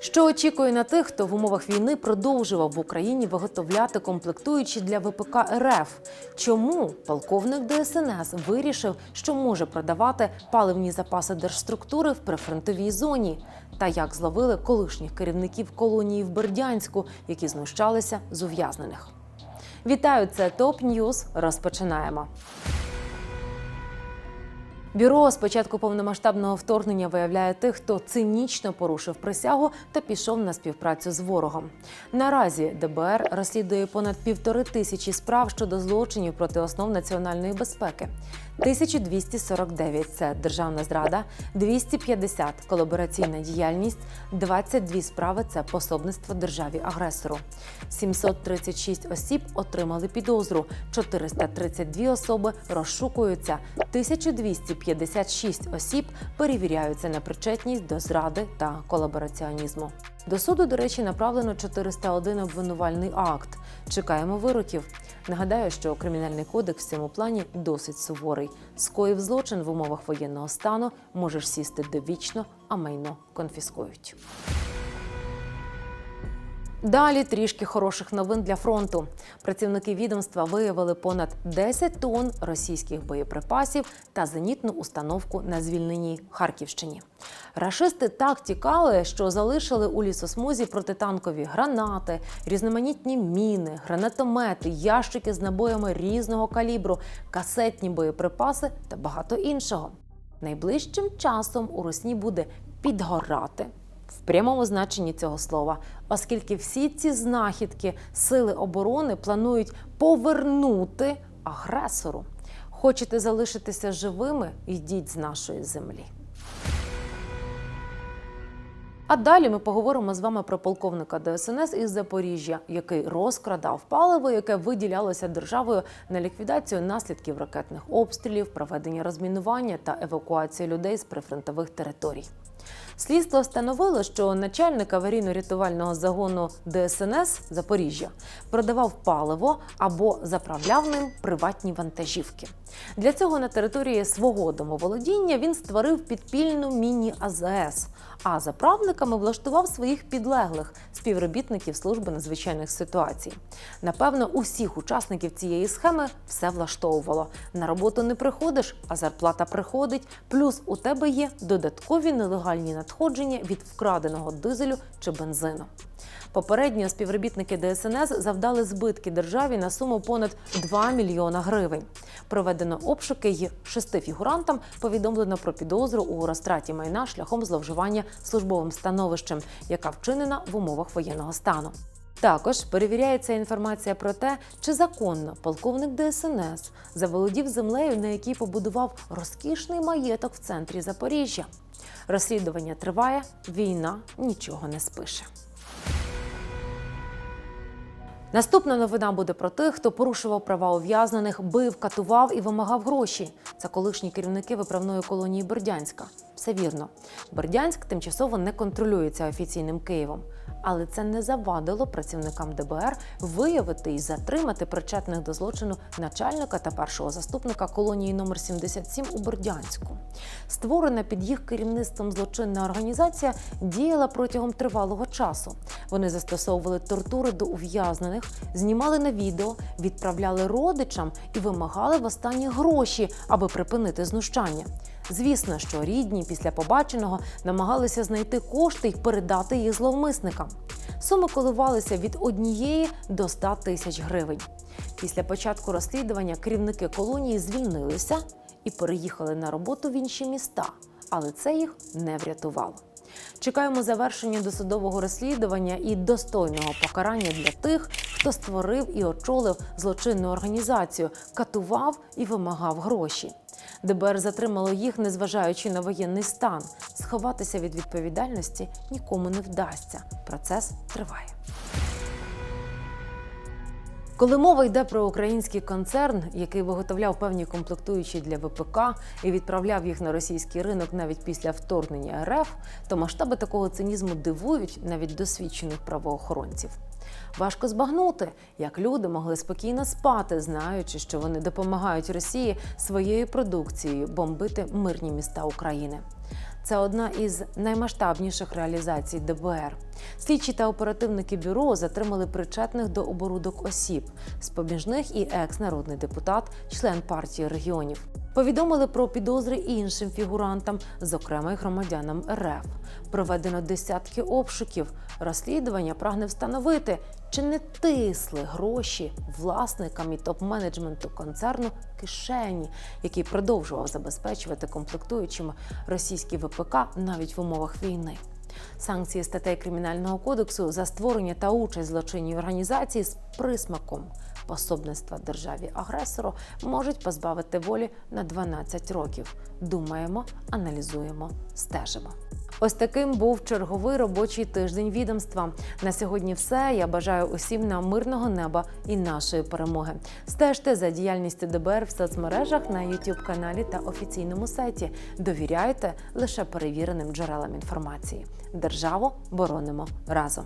Що очікує на тих, хто в умовах війни продовжував в Україні виготовляти комплектуючі для ВПК РФ? Чому полковник ДСНС вирішив, що може продавати паливні запаси держструктури в прифронтовій зоні? Та як зловили колишніх керівників колонії в Бердянську, які знущалися з ув'язнених? Вітаю, це ТОП Ньюз. Розпочинаємо. Бюро з початку повномасштабного вторгнення виявляє тих, хто цинічно порушив присягу та пішов на співпрацю з ворогом. Наразі ДБР розслідує понад півтори тисячі справ щодо злочинів проти основ національної безпеки. 1249 – це державна зрада, 250 – колабораційна діяльність, 22 справи – це пособництво державі-агресору. 736 осіб отримали підозру, 432 особи розшукуються, 1256 осіб перевіряються на причетність до зради та колабораціонізму. До суду, до речі, направлено 401 обвинувальний акт. Чекаємо вироків. Нагадаю, що кримінальний кодекс в цьому плані досить суворий. Скоїв злочин в умовах воєнного стану можеш сісти довічно, а майно конфіскують. Далі трішки хороших новин для фронту. Працівники відомства виявили понад 10 тонн російських боєприпасів та зенітну установку на звільненій Харківщині. Рашисти так тікали, що залишили у лісосмузі протитанкові гранати, різноманітні міни, гранатомети, ящики з набоями різного калібру, касетні боєприпаси та багато іншого. Найближчим часом у Росні буде підгорати в прямому значенні цього слова, оскільки всі ці знахідки сили оборони планують повернути агресору. Хочете залишитися живими? Йдіть з нашої землі. А далі ми поговоримо з вами про полковника ДСНС із Запоріжжя, який розкрадав паливо, яке виділялося державою на ліквідацію наслідків ракетних обстрілів, проведення розмінування та евакуацію людей з прифронтових територій. Слідство встановило, що начальник аварійно-рятувального загону ДСНС Запоріжжя продавав паливо або заправляв ним приватні вантажівки. Для цього на території свого домоволодіння він створив підпільну міні-АЗС, а заправниками влаштував своїх підлеглих співробітників служби надзвичайних ситуацій. Напевно, усіх учасників цієї схеми все влаштовувало. На роботу не приходиш, а зарплата приходить. Плюс у тебе є додаткові нелегальні надходження від вкраденого дизелю чи бензину. Попередньо співробітники ДСНС завдали збитки державі на суму понад 2 мільйона гривень. Проведено обшуки й шести фігурантам повідомлено про підозру у розтраті майна шляхом зловживання службовим становищем, яка вчинена в умовах воєнного стану. Також перевіряється інформація про те, чи законно полковник ДСНС заволодів землею, на якій побудував розкішний маєток в центрі Запоріжжя. Розслідування триває, війна нічого не спише. Наступна новина буде про тих, хто порушував права ув'язнених, бив, катував і вимагав гроші. Це колишні керівники виправної колонії Бердянська. Все вірно. Бердянськ тимчасово не контролюється офіційним Києвом. Але це не завадило працівникам ДБР виявити і затримати причетних до злочину начальника та першого заступника колонії номер 77 у Бердянську. Створена під їх керівництвом злочинна організація діяла протягом тривалого часу. Вони застосовували тортури до ув'язнених, знімали на відео, відправляли родичам і вимагали в останні гроші, аби припинити знущання. Звісно, що рідні після побаченого намагалися знайти кошти й передати їх зловмисникам. Суми коливалися від однієї до 100 тисяч гривень. Після початку розслідування керівники колонії звільнилися і переїхали на роботу в інші міста, але це їх не врятувало. Чекаємо завершення досудового розслідування і достойного покарання для тих, хто створив і очолив злочинну організацію, катував і вимагав гроші. ДБР затримало їх, незважаючи на воєнний стан. Сховатися від відповідальності нікому не вдасться. Процес триває. Коли мова йде про український концерн, який виготовляв певні комплектуючі для ВПК і відправляв їх на російський ринок навіть після вторгнення РФ, то масштаби такого цинізму дивують навіть досвідчених правоохоронців. Важко збагнути, як люди могли спокійно спати, знаючи, що вони допомагають Росії своєю продукцією бомбити мирні міста України. Це одна із наймасштабніших реалізацій ДБР. Слідчі та оперативники бюро затримали причетних до оборудок осіб, з поміж них і екс-народний депутат, член партії регіонів. Повідомили про підозри іншим фігурантам, зокрема й громадянам РФ. Проведено десятки обшуків. Розслідування прагне встановити, чи не тисли гроші власникам і топ-менеджменту концерну кишені, який продовжував забезпечувати комплектуючими російські ВПК навіть в умовах війни. Санкції статей Кримінального кодексу за створення та участь злочинній організації з присмаком пособництва державі агресору можуть позбавити волі на 12 років. Думаємо, аналізуємо, стежимо. Ось таким був черговий робочий тиждень відомства. На сьогодні все. Я бажаю усім нам мирного неба і нашої перемоги. Стежте за діяльністю ДБР в соцмережах на youtube каналі та офіційному сайті. Довіряйте лише перевіреним джерелам інформації. Державу боронимо разом.